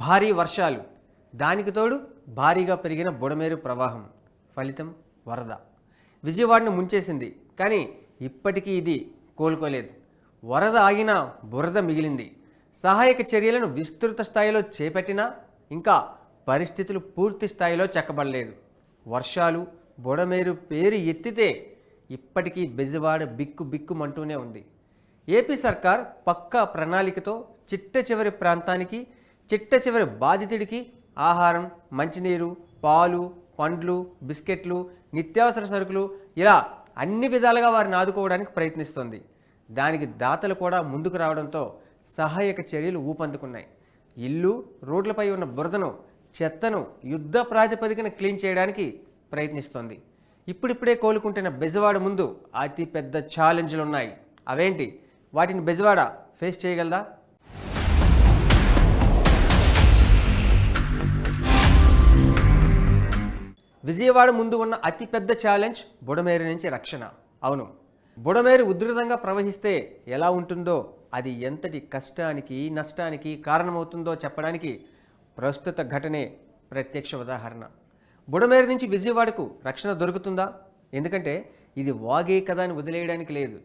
భారీ వర్షాలు. దానికి తోడు భారీగా పెరిగిన బుడమేరు ప్రవాహం. ఫలితం వరద. విజయవాడను ముంచేసింది కానీ ఇప్పటికీ ఇది కోలుకోలేదు. వరద ఆగినా బురద మిగిలింది. సహాయక చర్యలను విస్తృత స్థాయిలో చేపట్టినా ఇంకా పరిస్థితులు పూర్తి స్థాయిలో చెక్కబడలేదు. వర్షాలు బుడమేరు పేరు ఎత్తితే ఇప్పటికీ బెజవాడ బిక్కు బిక్కుమంటూనే ఉంది. ఏపీ సర్కార్ పక్కా ప్రణాళికతో చిట్ట చివరి ప్రాంతానికి చిట్ట చివరి బాధితుడికి ఆహారం మంచినీరు పాలు పండ్లు బిస్కెట్లు నిత్యావసర సరుకులు ఇలా అన్ని విధాలుగా వారిని ఆదుకోవడానికి ప్రయత్నిస్తోంది. దానికి దాతలు కూడా ముందుకు రావడంతో సహాయక చర్యలు ఊపందుకున్నాయి. ఇల్లు రోడ్లపై ఉన్న బురదను చెత్తను యుద్ధ ప్రాతిపదికన క్లీన్ చేయడానికి ప్రయత్నిస్తోంది. ఇప్పుడిప్పుడే కోలుకుంటున్న బెజవాడ ముందు అతి పెద్ద ఛాలెంజ్లు ఉన్నాయి. అవేంటి? వాటిని బెజవాడ ఫేస్ చేయగలదా? విజయవాడ ముందు ఉన్న అతిపెద్ద ఛాలెంజ్ బుడమేరు నుంచి రక్షణ. అవును. బుడమేరు ఉధృతంగా ప్రవహిస్తే ఎలా ఉంటుందో అది ఎంతటి కష్టానికి నష్టానికి కారణమవుతుందో చెప్పడానికి ప్రస్తుత ఘటనే ప్రత్యక్ష ఉదాహరణ. బుడమేరు నుంచి విజయవాడకు రక్షణ దొరుకుతుందా? ఎందుకంటే ఇది వాగే కదా అని వదిలేయడానికి లేదు.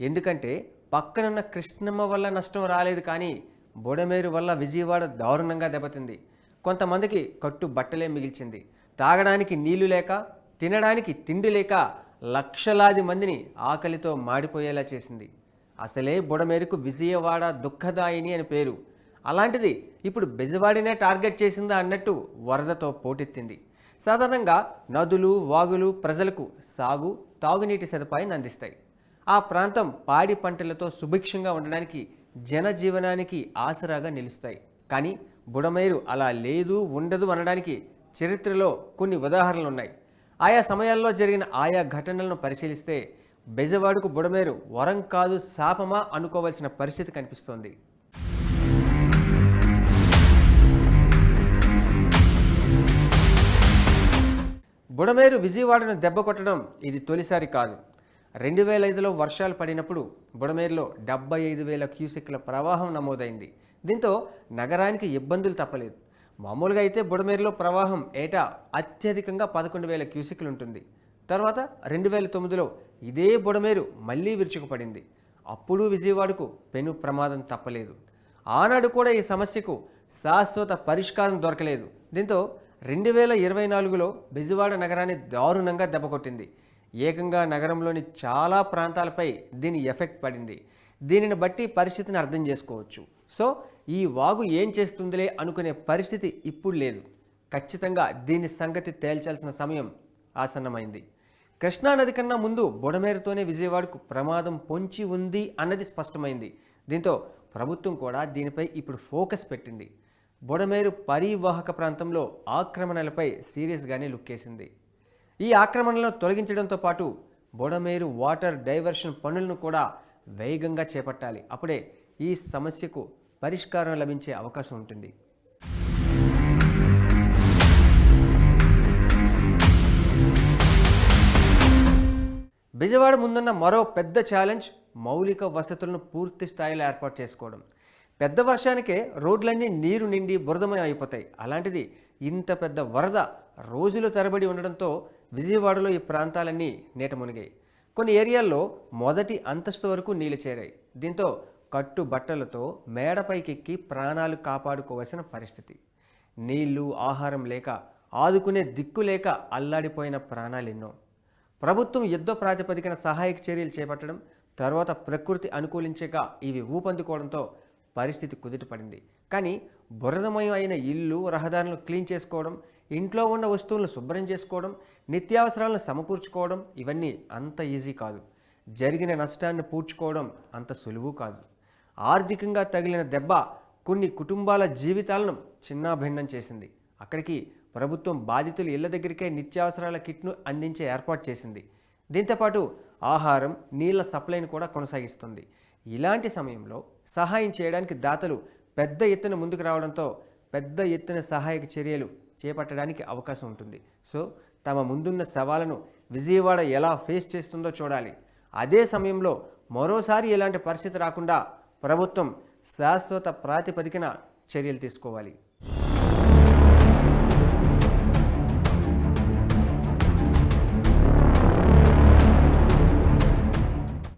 ఎందుకంటే పక్కనున్న కృష్ణమ్మ వల్ల నష్టం రాలేదు కానీ బుడమేరు వల్ల విజయవాడ దారుణంగా దెబ్బతింది. కొంతమందికి కట్టు బట్టలే మిగిల్చింది. తాగడానికి నీళ్ళు లేక తినడానికి తిండి లేక లక్షలాది మందిని ఆకలితో మాడిపోయేలా చేసింది. అసలే బుడమేరుకు విజయవాడ దుఃఖదాయిని అని పేరు. అలాంటిది ఇప్పుడు బెజవాడినే టార్గెట్ చేసిందా అన్నట్టు వరదతో పోటెత్తింది. సాధారణంగా నదులు వాగులు ప్రజలకు సాగు తాగునీటి సదుపాయాన్ని అందిస్తాయి. ఆ ప్రాంతం పాడి పంటలతో సుభిక్షంగా ఉండడానికి జనజీవనానికి ఆసరాగా నిలుస్తాయి. కానీ బుడమేరు అలా లేదు ఉండదు అనడానికి చరిత్రలో కొన్ని ఉదాహరణలు ఉన్నాయి ఆయా సమయాల్లో జరిగిన ఆయా ఘటనలను పరిశీలిస్తే బెజవాడకు బుడమేరు వరం కాదు శాపమా అనుకోవాల్సిన పరిస్థితి కనిపిస్తోంది. బుడమేరు విజయవాడను దెబ్బ కొట్టడం ఇది తొలిసారి కాదు. రెండు వేల ఐదులో వర్షాలు పడినప్పుడు బుడమేరులో డెబ్బై ఐదు వేల క్యూసెక్ల ప్రవాహం నమోదైంది. దీంతో నగరానికి ఇబ్బందులు తప్పలేదు. మామూలుగా అయితే బుడమేరులో ప్రవాహం ఏటా అత్యధికంగా పదకొండు వేల క్యూసెక్లు ఉంటుంది. తర్వాత రెండు వేల తొమ్మిదిలో ఇదే బుడమేరు మళ్ళీ విరుచుకుపడింది. అప్పుడు విజయవాడకు పెను ప్రమాదం తప్పలేదు. ఆనాడు కూడా ఈ సమస్యకు శాశ్వత పరిష్కారం దొరకలేదు. దీంతో రెండు వేల ఇరవై నాలుగులో బెజవాడ నగరాన్ని దారుణంగా దెబ్బకొట్టింది. ఏకంగా నగరంలోని చాలా ప్రాంతాలపై దీని ఎఫెక్ట్ పడింది. దీనిని బట్టి పరిస్థితిని అర్థం చేసుకోవచ్చు. సో ఈ వాగు ఏం చేస్తుందిలే అనుకునే పరిస్థితి ఇప్పుడు లేదు. ఖచ్చితంగా దీని సంగతి తేల్చాల్సిన సమయం ఆసన్నమైంది. కృష్ణానది కన్నా ముందు బుడమేరుతోనే విజయవాడకు ప్రమాదం పొంచి ఉంది అన్నది స్పష్టమైంది. దీంతో ప్రభుత్వం కూడా దీనిపై ఇప్పుడు ఫోకస్ పెట్టింది. బుడమేరు పరివాహక ప్రాంతంలో ఆక్రమణలపై సీరియస్గానే లుక్కేసింది. ఈ ఆక్రమణలను తొలగించడంతో పాటు బుడమేరు వాటర్ డైవర్షన్ పనులను కూడా వేగంగా చేపట్టాలి. అప్పుడే ఈ సమస్యకు పరిష్కారం లభించే అవకాశం ఉంటుంది. బెజవాడ ముందున్న మరో పెద్ద ఛాలెంజ్ మౌలిక వసతులను పూర్తి స్థాయిలో ఏర్పాటు చేసుకోవడం. పెద్ద వర్షానికే రోడ్లన్నీ నీరు నిండి బురదమయం అయిపోతాయి అలాంటిది ఇంత పెద్ద వరద రోజులు తరబడి ఉండడంతో విజయవాడలో ఈ ప్రాంతాలన్నీ నీట మునిగాయి. కొన్ని ఏరియాల్లో మొదటి అంతస్తు వరకు నీళ్ళు చేరాయి. దీంతో కట్టు బట్టలతో మేడపైకెక్కి ప్రాణాలు కాపాడుకోవాల్సిన పరిస్థితి. నీళ్ళు ఆహారం లేక ఆదుకునే దిక్కు లేక అల్లాడిపోయిన ప్రాణాలెన్నో. ప్రభుత్వం యుద్ధ ప్రాతిపదికన సహాయక చర్యలు చేపట్టడం తర్వాత ప్రకృతి అనుకూలించక ఇవి ఊపందుకోవడంతో పరిస్థితి కుదుటపడింది. కానీ బురదమయం అయిన ఇల్లు రహదారులను క్లీన్ చేసుకోవడం ఇంట్లో ఉన్న వస్తువులను శుభ్రం చేసుకోవడం నిత్యావసరాలను సమకూర్చుకోవడం ఇవన్నీ అంత ఈజీ కాదు. జరిగిన నష్టాన్ని పూడ్చుకోవడం అంత సులువు కాదు. ఆర్థికంగా తగిలిన దెబ్బ కొన్ని కుటుంబాల జీవితాలను చిన్నాభిన్నం చేసింది. అక్కడికి ప్రభుత్వం బాధితులు ఇళ్ళ దగ్గరికే నిత్యావసరాల కిట్ను అందించే ఏర్పాటు చేసింది. దీంతోపాటు ఆహారం నీళ్ళ సప్లైను కూడా కొనసాగిస్తుంది. ఇలాంటి సమయంలో సహాయం చేయడానికి దాతలు పెద్ద ఎత్తున ముందుకు రావడంతో పెద్ద ఎత్తున సహాయక చర్యలు చేపట్టడానికి అవకాశం ఉంటుంది. సో తమ ముందున్న సవాలను విజయవాడ ఎలా ఫేస్ చేస్తుందో చూడాలి. అదే సమయంలో మరోసారి ఇలాంటి పరిస్థితి రాకుండా ప్రభుత్వం శాశ్వత ప్రాతిపదికన చర్యలు తీసుకోవాలి.